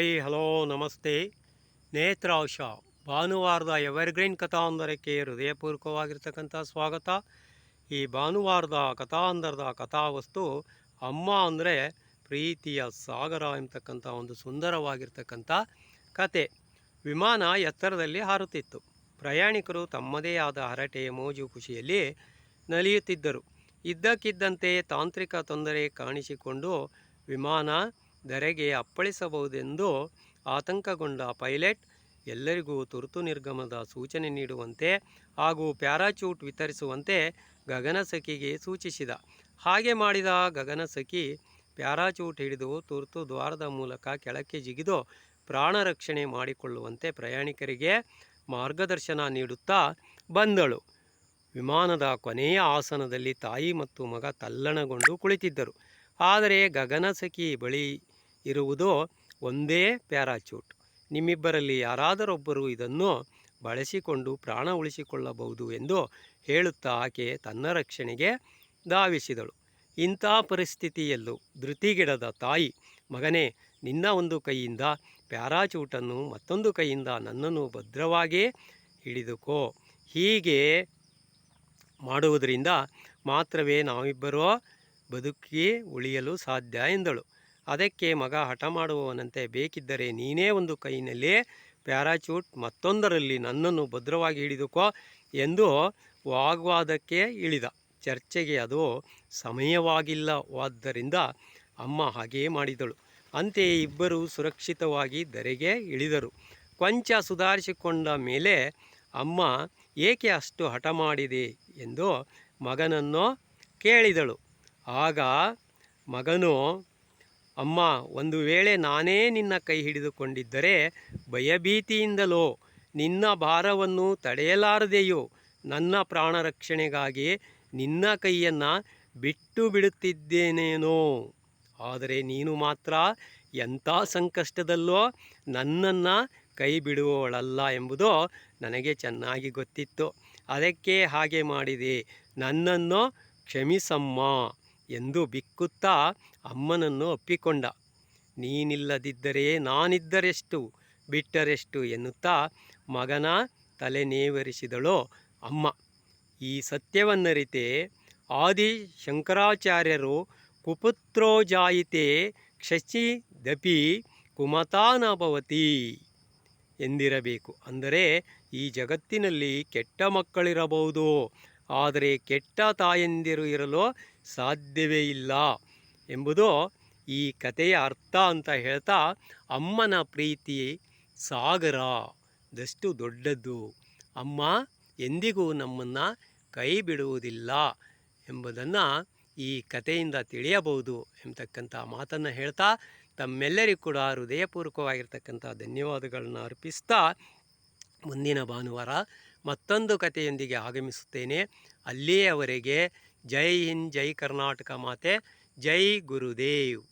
Hi, hello, ನಮಸ್ತೆ. ನೇತ್ರಾಂಶ ಭಾನುವಾರದ evergreen ಕಥಾಂಧರಕ್ಕೆ ಹೃದಯಪೂರ್ವಕವಾಗಿರ್ತಕ್ಕಂಥ ಸ್ವಾಗತ. ಈ ಭಾನುವಾರದ ಕಥಾಂಧರದ ಕಥಾವಸ್ತು ಅಮ್ಮ ಅಂದರೆ ಪ್ರೀತಿಯ ಸಾಗರ ಎಂಬತಕ್ಕಂಥ ಒಂದು ಸುಂದರವಾಗಿರ್ತಕ್ಕಂಥ ಕತೆ. ವಿಮಾನ ಎತ್ತರದಲ್ಲಿ ಹಾರುತ್ತಿತ್ತು. ಪ್ರಯಾಣಿಕರು ತಮ್ಮದೇ ಆದ ಹರಟೆ ಮೋಜು ಖುಷಿಯಲ್ಲಿ ನಲಿಯುತ್ತಿದ್ದರು. ಇದ್ದಕ್ಕಿದ್ದಂತೆ ತಾಂತ್ರಿಕ ತೊಂದರೆ ಕಾಣಿಸಿಕೊಂಡು ವಿಮಾನ ಧರೆಗೆ ಅಪ್ಪಳಿಸಬಹುದೆಂದು ಆತಂಕಗೊಂಡ ಪೈಲಟ್ ಎಲ್ಲರಿಗೂ ತುರ್ತು ನಿರ್ಗಮದ ಸೂಚನೆ ನೀಡುವಂತೆ ಹಾಗೂ ಪ್ಯಾರಾಚೂಟ್ ವಿತರಿಸುವಂತೆ ಗಗನಸಖಿಗೆ ಸೂಚಿಸಿದ. ಹಾಗೆ ಮಾಡಿದ ಗಗನಸಖಿ ಪ್ಯಾರಾಚೂಟ್ ಹಿಡಿದು ತುರ್ತು ದ್ವಾರದ ಮೂಲಕ ಕೆಳಕ್ಕೆ ಜಿಗಿದು ಪ್ರಾಣ ರಕ್ಷಣೆ ಮಾಡಿಕೊಳ್ಳುವಂತೆ ಪ್ರಯಾಣಿಕರಿಗೆ ಮಾರ್ಗದರ್ಶನ ನೀಡುತ್ತಾ ಬಂದಳು. ವಿಮಾನದ ಕೊನೆಯ ಆಸನದಲ್ಲಿ ತಾಯಿ ಮತ್ತು ಮಗ ತಲ್ಲಣಗೊಂಡು ಕುಳಿತಿದ್ದರು. ಆದರೆ ಗಗನಸಖಿ ಬಳಿ ಇರುವುದು ಒಂದೇ ಪ್ಯಾರಾಚೂಟ್. ನಿಮ್ಮಿಬ್ಬರಲ್ಲಿ ಯಾರಾದರೊಬ್ಬರು ಇದನ್ನು ಬಳಸಿಕೊಂಡು ಪ್ರಾಣ ಉಳಿಸಿಕೊಳ್ಳಬಹುದು ಎಂದು ಹೇಳುತ್ತಾ ಆಕೆ ತನ್ನ ರಕ್ಷಣೆಗೆ ಧಾವಿಸಿದಳು. ಇಂಥ ಪರಿಸ್ಥಿತಿಯಲ್ಲೂ ಧೃತಿಗಿಡದ ತಾಯಿ, ಮಗನೇ, ನಿನ್ನ ಒಂದು ಕೈಯಿಂದ ಪ್ಯಾರಾಚೂಟನ್ನು ಮತ್ತೊಂದು ಕೈಯಿಂದ ನನ್ನನ್ನು ಭದ್ರವಾಗಿ ಹಿಡಿದುಕೋ. ಹೀಗೆ ಮಾಡುವುದರಿಂದ ಮಾತ್ರವೇ ನಾವಿಬ್ಬರೂ ಬದುಕಿ ಉಳಿಯಲು ಸಾಧ್ಯ ಎಂದಳು. ಅದಕ್ಕೆ ಮಗ ಹಠ ಮಾಡುವವನಂತೆ ಬೇಕಿದ್ದರೆ ನೀನೇ ಒಂದು ಕೈನಲ್ಲಿ ಪ್ಯಾರಾಚೂಟ್ ಮತ್ತೊಂದರಲ್ಲಿ ನನ್ನನ್ನು ಭದ್ರವಾಗಿ ಹಿಡಿದುಕೋ ಎಂದು ವಾಗ್ವಾದಕ್ಕೆ ಇಳಿದ. ಚರ್ಚೆಗೆ ಅದು ಸಮಯವಾಗಿಲ್ಲವಾದ್ದರಿಂದ ಅಮ್ಮ ಹಾಗೇ ಮಾಡಿದಳು. ಅಂತೆಯೇ ಇಬ್ಬರು ಸುರಕ್ಷಿತವಾಗಿ ಧರೆಗೆ ಇಳಿದರು. ಕೊಂಚ ಸುಧಾರಿಸಿಕೊಂಡ ಮೇಲೆ, ಅಮ್ಮ, ಏಕೆ ಅಷ್ಟು ಹಠ ಮಾಡಿದೆ? ಎಂದು ಮಗನನ್ನು ಕೇಳಿದಳು. ಆಗ ಮಗನು ಅಮ್ಮ, ಒಂದು ವೇಳೆ ನಾನೇ ನಿನ್ನ ಕೈ ಹಿಡಿದುಕೊಂಡಿದ್ದರೆ ಭಯಭೀತಿಯಿಂದಲೋ, ನಿನ್ನ ಭಾರವನ್ನು ತಡೆಯಲಾರದೆಯೋ, ನನ್ನ ಪ್ರಾಣ ರಕ್ಷಣೆಗಾಗಿ ನಿನ್ನ ಕೈಯನ್ನು ಬಿಟ್ಟು ಬಿಡುತ್ತಿದ್ದೇನೇನೋ? ಆದರೆ ನೀನು ಮಾತ್ರ ಎಂಥ ಸಂಕಷ್ಟದಲ್ಲೋ ನನ್ನನ್ನು ಕೈ ಬಿಡುವವಳಲ್ಲ ಎಂಬುದು ನನಗೆ ಚೆನ್ನಾಗಿ ಗೊತ್ತಿತ್ತು. ಅದಕ್ಕೆ ಹಾಗೆ ಮಾಡಿದೆ. ನನ್ನನ್ನು ಕ್ಷಮಿಸಮ್ಮ. ಎಂದು ಬಿಕ್ಕುತ್ತಾ ಅಮ್ಮನನ್ನು ಅಪ್ಪಿಕೊಂಡ ನೀನಿಲ್ಲದಿದ್ದರೆ ನಾನಿದ್ದರೆಷ್ಟು? ಬಿಟ್ಟರೆಷ್ಟು? ಎನ್ನುತ್ತಾ ಮಗನ ತಲೆ ನೇವರಿಸಿದಳು ಅಮ್ಮ. ಈ ಸತ್ಯವನ್ನರಿತೆ ಆದಿ ಶಂಕರಾಚಾರ್ಯರು ಕುಪುತ್ರೋ ಜಾಯಿತೆ ಕ್ಷಚಿದಪಿ ಕುಮತಾನಭವತಿ ಎಂದಿರಬೇಕು. ಅಂದರೆ ಈ ಜಗತ್ತಿನಲ್ಲಿ ಕೆಟ್ಟ ಮಕ್ಕಳಿರಬಹುದು. ಆದರೆ ಕೆಟ್ಟ ತಾಯಂದಿರು ಇರಲು ಸಾಧ್ಯವೇ ಇಲ್ಲ ಎಂಬುದು ಈ ಕಥೆಯ ಅರ್ಥ ಅಂತ ಹೇಳ್ತಾ ಅಮ್ಮನ ಪ್ರೀತಿ ಸಾಗರ ದಷ್ಟು ದೊಡ್ಡದ್ದು ಅಮ್ಮ ಎಂದಿಗೂ ನಮ್ಮನ್ನು ಕೈ ಬಿಡುವುದಿಲ್ಲ ಎಂಬುದನ್ನು ಈ ಕಥೆಯಿಂದ ತಿಳಿಯಬಹುದು ಎಂಬತಕ್ಕಂಥ ಮಾತನ್ನು ಹೇಳ್ತಾ ತಮ್ಮೆಲ್ಲರಿಗೂ ಕೂಡ ಹೃದಯಪೂರ್ವಕವಾಗಿರ್ತಕ್ಕಂಥ ಧನ್ಯವಾದಗಳನ್ನು ಅರ್ಪಿಸ್ತಾ ಮುಂದಿನ ಭಾನುವಾರ ಮತ್ತೊಂದು ಕಥೆಯೊಂದಿಗೆ ಆಗಮಿಸುತ್ತೇನೆ. ಅಲ್ಲಿಯವರೆಗೆ ಜೈ ಹಿಂದ್ ಜೈ ಕರ್ನಾಟಕ ಮಾತೆ ಜೈ ಗುರುದೇವ್.